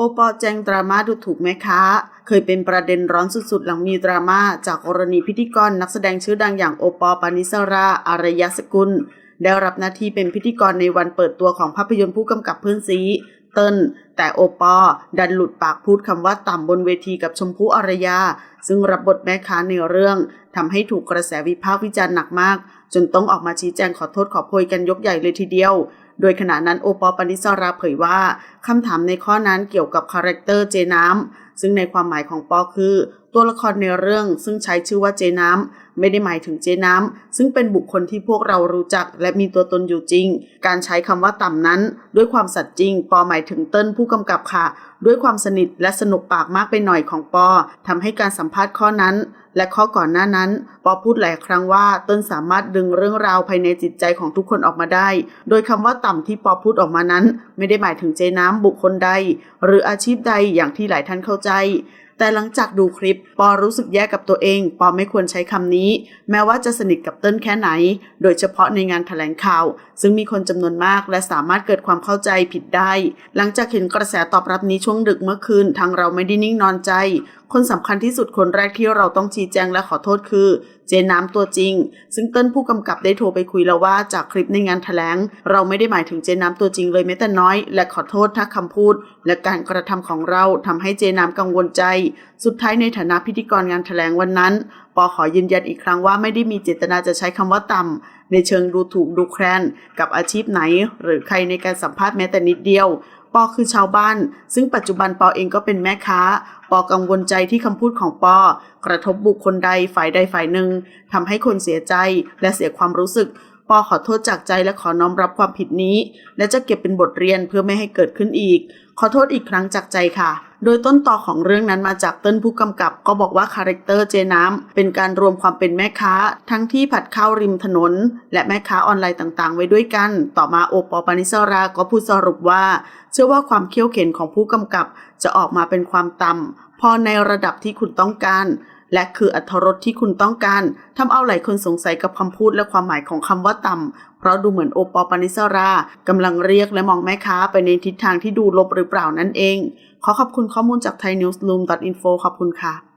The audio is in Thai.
โอปอลแจงดราม่าดูถูกแม่ค้า เคยเป็นประเด็นร้อนสุดๆ หลังมีดราม่าจากกรณีพิธีกรนักแสดงชื่อดังอย่างโอปอลปานิสราอารยสกุล ได้รับหน้าที่เป็นพิธีกรในวันเปิดตัวของภาพยนตร์ผู้กำกับเพื่อนซีเติ้ลแต่โอปอดันหลุดปากพูดคำว่าต่ำบนเวทีกับชมพู่อารยา ซึ่งรับบทแม่ค้าในเรื่องทำให้ถูกกระแสวิพากษ์วิจารณ์หนักมาก จนต้องออกมาชี้แจงขอโทษขอโพยกันยกใหญ่เลยทีเดียว โดยขณะนั้นโอปอลปานิสราเผยว่าคำถามในข้อนั้นเกี่ยวกับคาแรคเตอร์เจน้ำซึ่งในความหมายของปอคือ ตัวละครในเรื่องซึ่งใช้ชื่อว่าเจน้ำไม่ได้หมายถึงเจน้ำซึ่งเป็นบุคคลที่พวกเรารู้จักและมีตัวตนอยู่จริง การใช้คำว่าต่ำนั้น ด้วยความสัตย์จริง ปอหมายถึงเติ้ลผู้กำกับค่ะ ด้วยความสนิทและสนุกปากมากไปหน่อยของปอทำให้การสัมภาษณ์ข้อนั้น และข้อก่อนหน้านั้น ปอพูดหลายครั้งว่าเติ้ลสามารถดึงเรื่องราวภายในจิตใจของทุกคนออกมาได้ โดยคำว่าต่ำที่ปอพูดออกมานั้น ไม่ได้หมายถึงเจน้ำบุคคลใด หรืออาชีพใดอย่างที่หลายท่านเข้าใจ แต่หลังจากดูคลิป ปอรู้สึกแย่กับตัวเอง ปอไม่ควรใช้คำนี้ แม้ว่าจะสนิทกับเติ้ลแค่ไหน โดยเฉพาะในงานแถลงข่าว ซึ่งมีคนจำนวนมากและสามารถเกิดความเข้าใจผิดได้ หลังจากเห็นกระแสตอบรับนี้ช่วงดึกเมื่อคืนทางเราไม่ได้นิ่งนอนใจ คนสำคัญที่สุดคนแรกที่เราต้องชี้แจงและขอโทษคือ เจน้ำตัวจริง ซึ่งเติ้ลผู้กำกับได้โทรไปคุยแล้วว่าจากคลิปในงานแถลง เราไม่ได้หมายถึงเจน้ำตัวจริงเลยแม้แต่น้อย และขอโทษถ้าคำพูด และการกระทำของเราทำให้เจน้ำกังวลใจ สุดท้ายในฐานะพิธีกรงานแถลงวันนั้นปอขอยืนยันอีกครั้งว่าไม่ได้มีเจตนาจะใช้คำว่าต่ำในเชิงดูถูกดูแคลนกับอาชีพไหน หรือใครในการสัมภาษณ์แม้แต่นิดเดียว ปอคือชาวบ้าน ซึ่งปัจจุบันปอเองก็เป็นแม่ค้า ปอกังวลใจที่คำพูดของปอ กระทบบุคคลใดฝ่ายใดฝ่ายหนึ่งทำให้คนเสียใจและเสียความรู้สึก ปอขอโทษจากใจและขอน้อมรับความผิดนี้ และจะเก็บเป็นบทเรียนเพื่อไม่ให้เกิดขึ้นอีก ขอโทษอีกครั้งจากใจค่ะ โดยต้นต่อของเรื่องนั้นมาจากเติ้นผู้กำกับ ก็บอกว่าคาแรคเตอร์เจน้ำเป็นการรวมความเป็นแม่ค้า ทั้งที่ผัดข้าวริมถนน และแม่ค้าออนไลน์ต่างๆ ไว้ด้วยกัน ต่อมาโอปอลปานิสราก็พูดสรุปว่า เชื่อว่าความเขี้ยวเข็นของผู้กำกับ จะออกมาเป็นความต่ำพอในระดับที่คุณต้องการ และคืออัธรสที่คุณต้องการทำเอาหลายคนสงสัยกับคำพูดและความหมายของคำว่าต่ำ เพราะดูเหมือนโอปอลปานิสรากำลังเรียกและมองแม่ค้าไปในทิศทางที่ดูลบหรือเปล่านั่นเอง ขอขอบคุณข้อมูลจาก thaiNewsroom.info ขอบคุณค่ะ